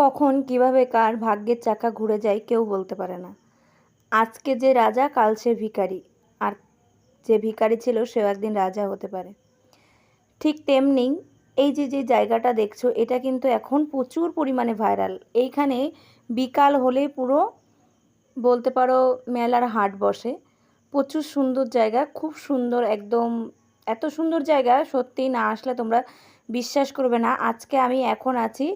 কখন, কীভাবে, কার ভাগ্যের চাকা ঘুরে যায় কেউ বলতে পারে না। আজকে যে রাজা, কাল সে ভিখারি। আর যে ভিখারি ছিল, সেও একদিন রাজা হতে পারে। ঠিক তেমনি এই যে যে জায়গাটা দেখছ, এটা কিন্তু এখন প্রচুর পরিমাণে ভাইরাল এইখানে বিকাল হলে পুরো, বলতে পারো, মেলার হাট বসে। প্রচুর সুন্দর জায়গা, খুব সুন্দর, একদম এত সুন্দর জায়গা, সত্যি না আসলে তোমরা বিশ্বাস করবে না। আজকে আমি এখন আছি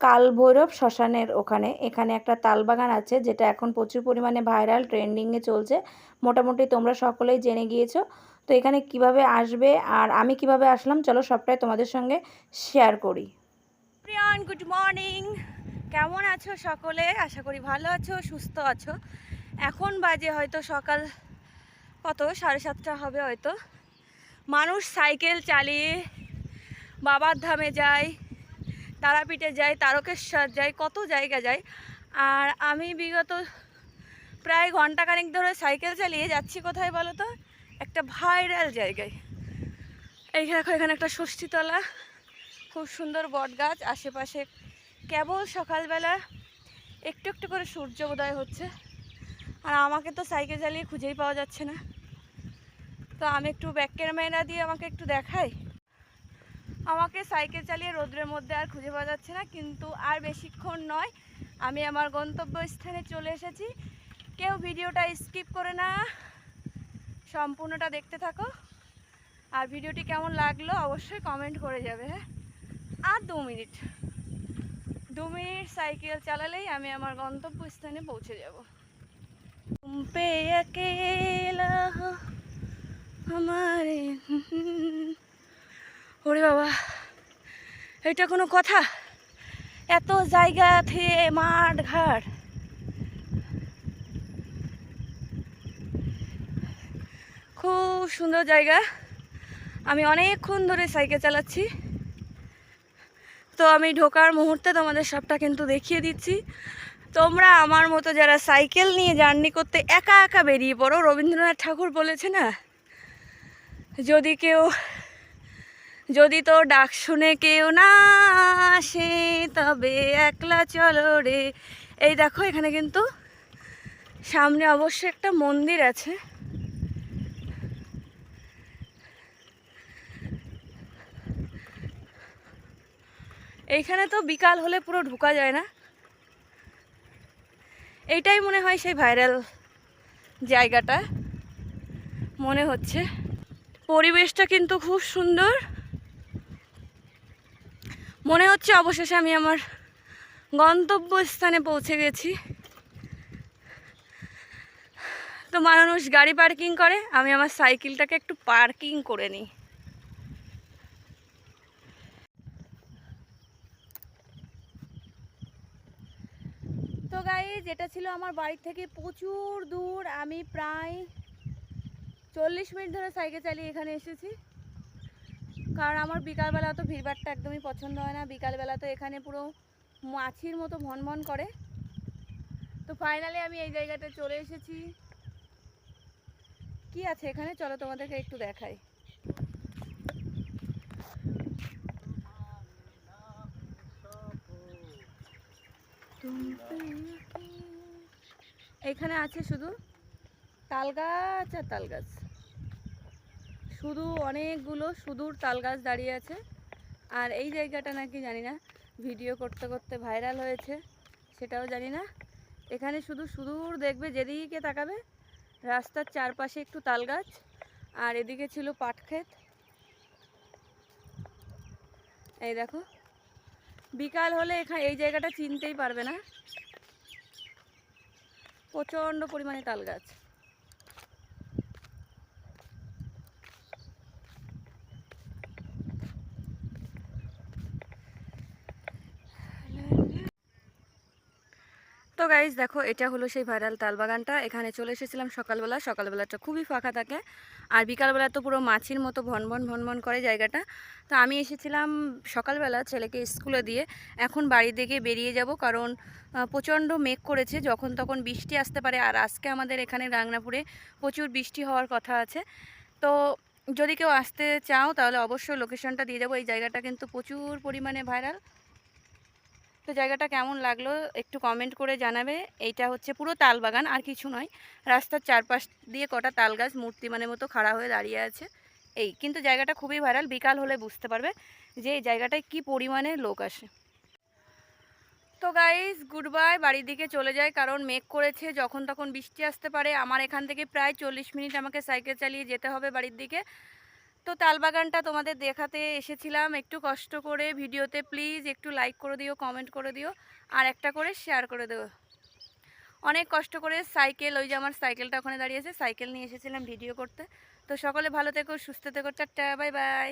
কালভৈরব শ্মশানের ওখানে। এখানে একটা তালবাগান আছে, যেটা এখন প্রচুর পরিমাণে ভাইরাল ট্রেন্ডিংয়ে চলছে। মোটামুটি তোমরা সকলেই জেনে গিয়েছো। তো এখানে কীভাবে আসবে আর আমি কীভাবে আসলাম, চলো সবটাই তোমাদের সঙ্গে শেয়ার করি। প্রিয়ান, গুড মর্নিং। কেমন আছো সকলে? আশা করি ভালো আছো, সুস্থ আছো। এখন বাজে হয়তো সকাল কত? সাড়ে সাতটা হবে হয়তো। মানুষ সাইকেল চালিয়ে বাবার ধামে যায়। তারাপীঠে যাই, তারকেশ্বর যাই, কত জায়গা যায় আর আমি বিগত প্রায় ঘন্টাখানেক ধরে সাইকেল চালিয়ে যাচ্ছি কোথায় বলো তো একটা ভাইরাল জায়গায়। এই দেখো, এখানে একটা ষষ্ঠীতলা, খুব সুন্দর বট গাছ আশেপাশে কেবল সকালবেলা একটু একটু করে সূর্য উদয় হচ্ছে। আর আমাকে তো সাইকেল চালিয়ে খুঁজেই পাওয়া যাচ্ছে না। তো আমি একটু ব্যাক ক্যামেরা দিয়ে আমাকে একটু দেখাই। আমাকে সাইকেল চালিয়ে রোদ্রের মধ্যে আর খুঁজে পাওয়া যাচ্ছে না কিন্তু আর বেশিক্ষণ নয় আমি আমার গন্তব্যস্থানে চলে এসেছি কেউ ভিডিওটা স্কিপ করে না সম্পূর্ণটা দেখতে থাকো আর ভিডিওটি কেমন লাগলো অবশ্যই কমেন্ট করে যাবে হ্যাঁ আর দু মিনিট দু মিনিট সাইকেল চালালেই আমি আমার গন্তব্যস্থানে পৌঁছে যাব তুম পে अकेला हो हमारे ওরে বাবা, এটা কোনো কথা? এত জায়গা থেকে মাঠ, ঘাট। খুব সুন্দর জায়গা। আমি অনেকক্ষণ ধরে সাইকেল চালাচ্ছি। তো আমি ঢোকার মুহূর্তে তোমাদের সবটা কিন্তু দেখিয়ে দিচ্ছি। তোমরা আমার মতো যারা সাইকেল নিয়ে জার্নি করতে একা একা বেরিয়ে পড়ো, রবীন্দ্রনাথ ঠাকুর বলেছে না, যদি কেউ যদি তো ডাক শুনে কেউ না আসে, তবে একলা চলো রে। এই দেখো, এখানে কিন্তু সামনে অবশ্যই একটা মন্দির আছে। এইখানে তো বিকাল হলে পুরো ঢোকা যায় না। এইটাই মনে হয় সেই ভাইরাল জায়গাটা, মনে হচ্ছে। পরিবেশটা কিন্তু খুব সুন্দর। মনে হচ্ছে অবশেষে আমি আমার গন্তব্যস্থানে পৌঁছে গেছি। তো মানুষ গাড়ি পার্কিং করে, আমি আমার সাইকেলটাকে একটু পার্কিং করে নিই। তো গাই যেটা ছিল আমার বাড়ি থেকে প্রচুর দূর। আমি প্রায় চল্লিশ মিনিট ধরে সাইকেল চালিয়ে এখানে এসেছি। কারণ আমার বিকালবেলা তো ভিড়ভাড়টা একদমই পছন্দ হয় না। বিকালবেলা তো এখানে পুরো মাছির মতো ভন ভন করে। তো ফাইনালি আমি এই জায়গাতে চলে এসেছি। কি আছে এখানে? চলো তোমাদেরকে একটু দেখাই। এখানে আছে শুধু তাল গাছ আর তাল গাছ শুধু অনেকগুলো সুদূর তাল গাছ দাঁড়িয়ে আছে। আর এই জায়গাটা নাকি জানি না, ভিডিও করতে করতে ভাইরাল হয়েছে, সেটাও জানি না। এখানে শুধু সুদূর দেখবে, যেদিকে তাকাবে, রাস্তার চারপাশে একটু তাল গাছ আর এদিকে ছিল পাট ক্ষেত এই দেখো, বিকাল হলে এখানে এই জায়গাটা চিনতেই পারবে না। প্রচণ্ড পরিমাণে তাল গাছ তো গাইজ দেখো, এটা হলো সেই ভাইরাল তালবাগানটা। এখানে চলে এসেছিলাম সকালবেলা। সকালবেলাটা খুবই ফাঁকা থাকে। আর বিকালবেলা তো পুরো মাছির মতো ভনভন ভনভন করে জায়গাটা। তো আমি এসেছিলাম সকালবেলা ছেলেকে স্কুলে দিয়ে। এখন বাড়ি থেকে বেরিয়ে যাব কারণ প্রচণ্ড মেঘ করেছে। যখন তখন বৃষ্টি আসতে পারে। আর আজকে আমাদের এখানে রাংনাপুরে প্রচুর বৃষ্টি হওয়ার কথা আছে। তো যদি কেউ আসতে চাও তাহলে অবশ্যই লোকেশনটা দিয়ে যাব। এই জায়গাটা কিন্তু প্রচুর পরিমাণে ভাইরাল তো জায়গাটা কেমন লাগল একটু কমেন্ট করে জানাবে। এইটা হচ্ছে পুরো তাল বাগান আর কিছু নয়। রাস্তার চারপাশ দিয়ে কটা তাল গাছ মূর্তি মানে মতো খাড়া হয়ে দাঁড়িয়ে আছে। এই, কিন্তু জায়গাটা খুবই ভাইরাল, বিকাল হলে বুঝতে পারবে যে এই জায়গাটায় কি পরিমাণে লোক আসে। তো গাইস গুড বাই বাড়ির দিকে চলে যায়, কারণ মেঘ করেছে, যখন তখন বৃষ্টি আসতে পারে। আমার এখান থেকে প্রায় চল্লিশ মিনিট আমাকে সাইকেল চালিয়ে যেতে হবে বাড়ির দিকে। তো তালবাগানটা তোমাদের দেখাতে এসেছিলাম। একটু কষ্ট করে ভিডিওতে প্লিজ একটু লাইক করে দিও কমেন্ট করে দিও, আর একটা করে শেয়ার করে দিও। অনেক কষ্ট করে সাইকেল ওই যে আমার সাইকেলটা ওখানে দাঁড়িয়েছে সাইকেল নিয়ে এসেছিলাম ভিডিও করতে। তো সকলে ভালো থেকো, সুস্থ থেকো চারটা বাই বাই